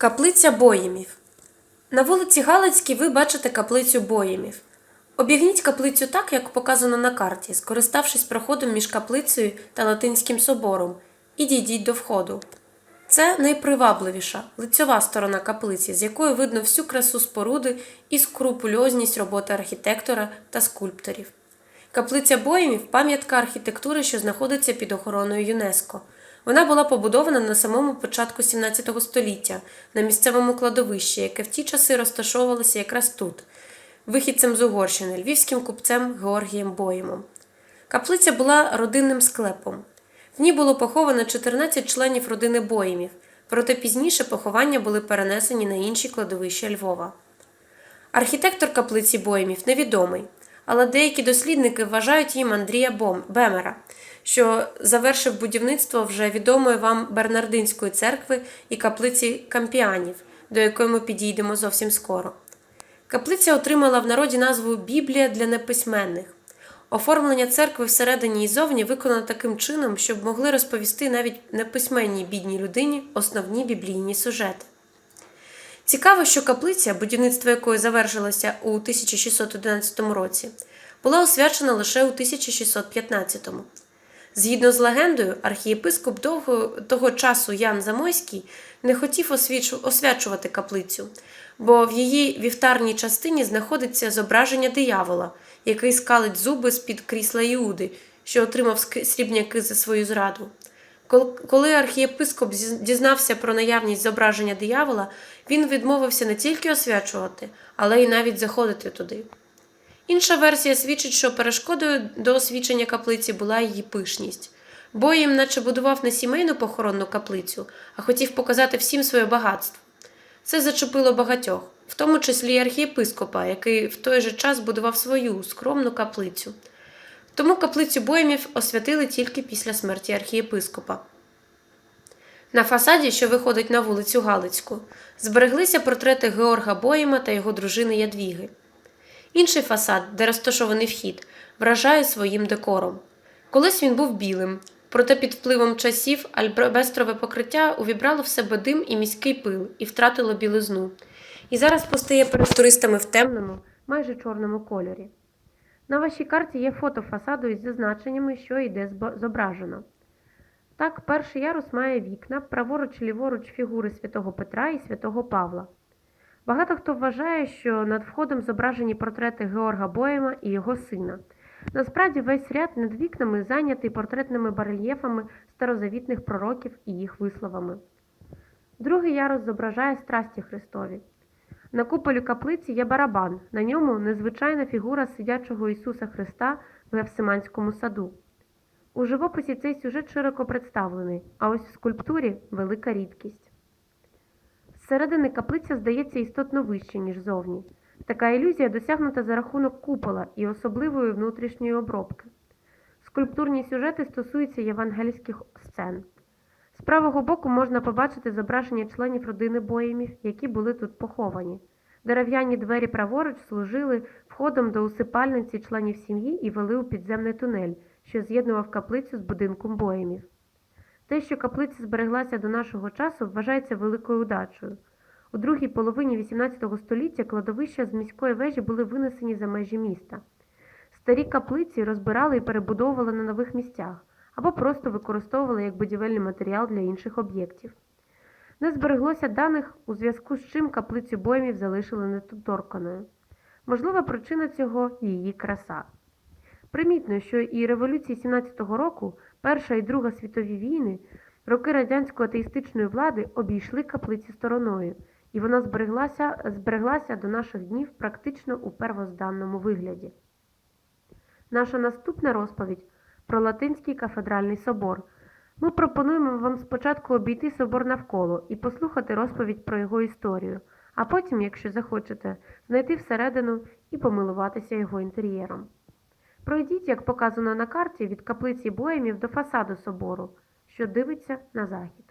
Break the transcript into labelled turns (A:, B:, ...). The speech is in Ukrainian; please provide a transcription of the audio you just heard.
A: Каплиця Боємів. На вулиці Галицькій ви бачите каплицю Боємів. Обігніть каплицю так, як показано на карті, скориставшись проходом між каплицею та Латинським собором, і дійдіть до входу. Це найпривабливіша, лицьова сторона каплиці, з якої видно всю красу споруди і скрупульозність роботи архітектора та скульпторів. Каплиця Боємів пам'ятка архітектури, що знаходиться під охороною ЮНЕСКО. Вона була побудована на самому початку 17 століття на місцевому кладовищі, яке в ті часи розташовувалося якраз тут, вихідцем з Угорщини, львівським купцем Георгієм Боємом. Каплиця була родинним склепом. В ній було поховано 14 членів родини Боємів, проте пізніше поховання були перенесені на інші кладовища Львова. Архітектор каплиці Боємів невідомий, але деякі дослідники вважають їм Андрія Бемера, що завершив будівництво вже відомої вам Бернардинської церкви і каплиці Кампіанів, до якої ми підійдемо зовсім скоро. Каплиця отримала в народі назву Біблія для неписьменних. Оформлення церкви всередині і зовні виконано таким чином, щоб могли розповісти навіть неписьменній бідній людині основні біблійні сюжети. Цікаво, що каплиця, будівництво якої завершилося у 1611 році, була освячена лише у 1615. Згідно з легендою, архієпископ довго, того часу Ян Замойський не хотів освячувати каплицю, бо в її вівтарній частині знаходиться зображення диявола, який скалить зуби з-під крісла Іуди, що отримав срібняки за свою зраду. Кол- Коли архієпископ дізнався про наявність зображення диявола, він відмовився не тільки освячувати, але й навіть заходити туди. Інша версія свідчить, що перешкодою до освічення каплиці була її пишність. Боєм наче будував не сімейну похоронну каплицю, а хотів показати всім своє багатство. Це зачепило багатьох, в тому числі й архієпископа, який в той же час будував свою скромну каплицю. Тому каплицю боємів освятили тільки після смерті архієпископа. На фасаді, що виходить на вулицю Галицьку, збереглися портрети Георга Боєма та його дружини Ядвіги. Інший фасад, де розташований вхід, вражає своїм декором. Колись він був білим, проте під впливом часів альбестрове покриття увібрало в себе дим і міський пил і втратило білизну. І зараз постає перед туристами в темному, майже чорному кольорі. На вашій карті є фото фасаду із зазначеннями, що і де зображено. Так, перший ярус має вікна, праворуч ліворуч фігури святого Петра і святого Павла. Багато хто вважає, що над входом зображені портрети Георга Боєма і його сина. Насправді весь ряд над вікнами зайнятий портретними барельєфами старозавітних пророків і їх висловами. Другий ярус зображає страсті Христові. На куполі каплиці є барабан, на ньому незвичайна фігура сидячого Ісуса Христа в Гефсиманському саду. У живописі цей сюжет широко представлений, а ось в скульптурі велика рідкість. Зсередини каплиця здається істотно вище, ніж зовні. Така ілюзія досягнута за рахунок купола і особливої внутрішньої обробки. Скульптурні сюжети стосуються євангельських сцен. Правого боку можна побачити зображення членів родини Боємів, які були тут поховані. Дерев'яні двері праворуч служили входом до усипальниці членів сім'ї і вели у підземний тунель, що з'єднував каплицю з будинком Боємів. Те, що каплиця збереглася до нашого часу, вважається великою удачею. У другій половині XVIII століття кладовища з міської вежі були винесені за межі міста. Старі каплиці розбирали і перебудовували на нових місцях або просто використовували як будівельний матеріал для інших об'єктів. Не збереглося даних, у зв'язку з чим каплицю боємів залишили недоторканою. Можлива причина цього її краса. Примітно, що і революції 17-го року, Перша і Друга світові війни, роки радянської атеїстичної влади обійшли каплиці стороною, і вона збереглася, збереглася до наших днів практично у первозданному вигляді. Наша наступна розповідь про Латинський кафедральний собор. Ми пропонуємо вам спочатку обійти собор навколо і послухати розповідь про його історію, а потім, якщо захочете, знайти всередину і помилуватися його інтер'єром. Пройдіть, як показано на карті, від каплиці Боємів до фасаду собору, що дивиться на захід.